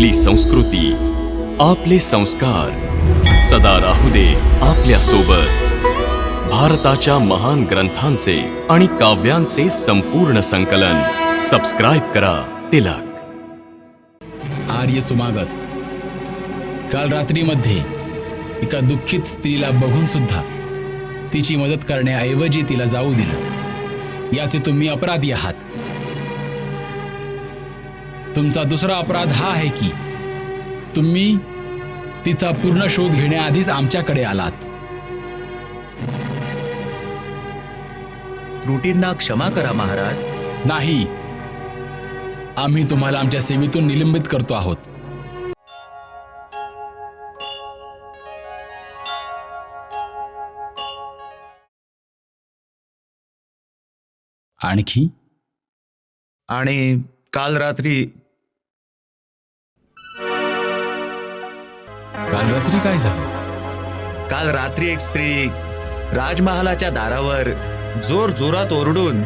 आपली संस्कृती आपले संस्कार. सदा राहू दे आपल्यासोबत भारताच्या महान ग्रंथांचे आणि काव्यांचे संपूर्ण संकलन. सबस्क्राईब करा तिलक. आर्य सुमागत. काल रात्रीमध्ये एका दुःखित स्त्रीला बघून सुद्धा तिची मदत करण्याऐवजी तिला जाऊ दिलं. याचे तुम्ही अपराधी आहात. तुमचा दुसरा अपराध हा आहे की तुम्ही तिचा पूर्ण शोध घेण्याआधीच आमच्याकडे आलात. त्रुटींना क्षमा करा महाराज. नाही. आम्ही तुम्हाला आमच्या सेवेतून निलंबित करतो आहोत. आणखी? आणि काल रात्री काल रात्री काय झालं? काल रात्री एक स्त्री राजमहालाच्या दारावर जोर जोरात ओरडून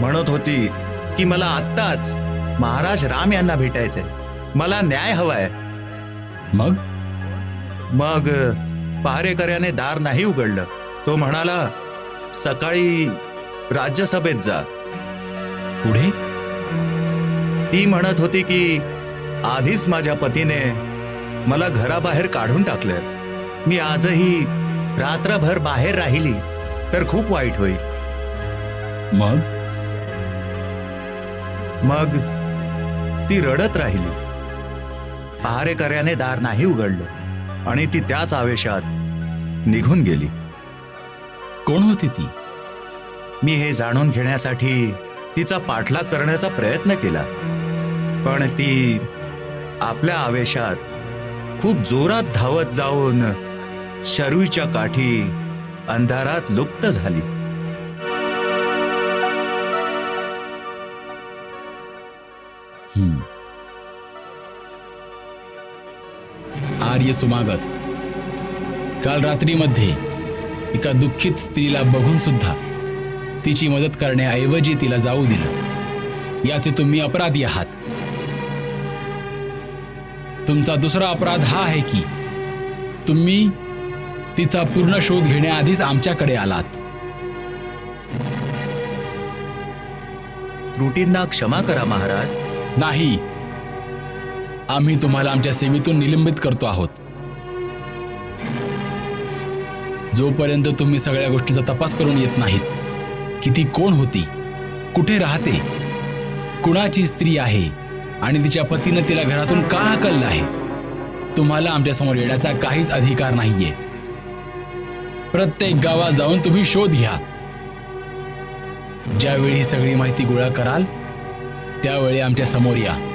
म्हणत होती की मला आत्ताच महाराज राम यांना भेटायचंय. मला न्याय हवाय. मग? मग पहारेकऱ्याने दार नाही उघडलं. तो म्हणाला सकाळी राज्यसभेत जा. पुढे? ती म्हणत होती की आधीच माझ्या पतीने मला घराबाहेर काढून टाकलं मी आजही रात्रभर बाहेर राहिली तर खूप वाईट होईल. मग? मग ती रडत राहिली. पहारेकऱ्याने दार नाही उघडलं आणि ती त्याच आवेशात निघून गेली. कोण होती ती? मी हे जाणून घेण्यासाठी तिचा पाठलाग करण्याचा प्रयत्न केला. पण ती आपल्या आवेशात खूप जोरात धावत जाऊन शरूईच्या काठी अंधारात लुप्त झाली. आर्य सुमागत. काल रात्रीमध्ये एका दुःखित स्त्रीला बघून सुद्धा तिची मदत करण्याऐवजी तिला जाऊ दिलं. याचे तुम्ही अपराधी आहात. तुमचा दुसरा अपराध हा आहे की तुम्ही तिचा पूर्ण शोध घेण्याआधीच आमच्याकडे आलात. त्रुटींना क्षमा करा महाराज. नाही. आम्ही तुम्हाला आमच्या सेवेतून निलंबित करतो आहोत. जोपर्यंत तुम्ही सगळ्या गोष्टीचा तपास करून येत नाहीत की ती कोण होती कुठे राहते कुणाची स्त्री आहे आणि तिच्या पतीनं तिला घरातून का हकललं आहे? तुम्हाला आमच्यासमोर येण्याचा काहीच अधिकार नाहीये. प्रत्येक गावात जाऊन तुम्ही शोध घ्या. ज्यावेळी ही सगळी माहिती गोळा कराल त्यावेळी आमच्यासमोर या.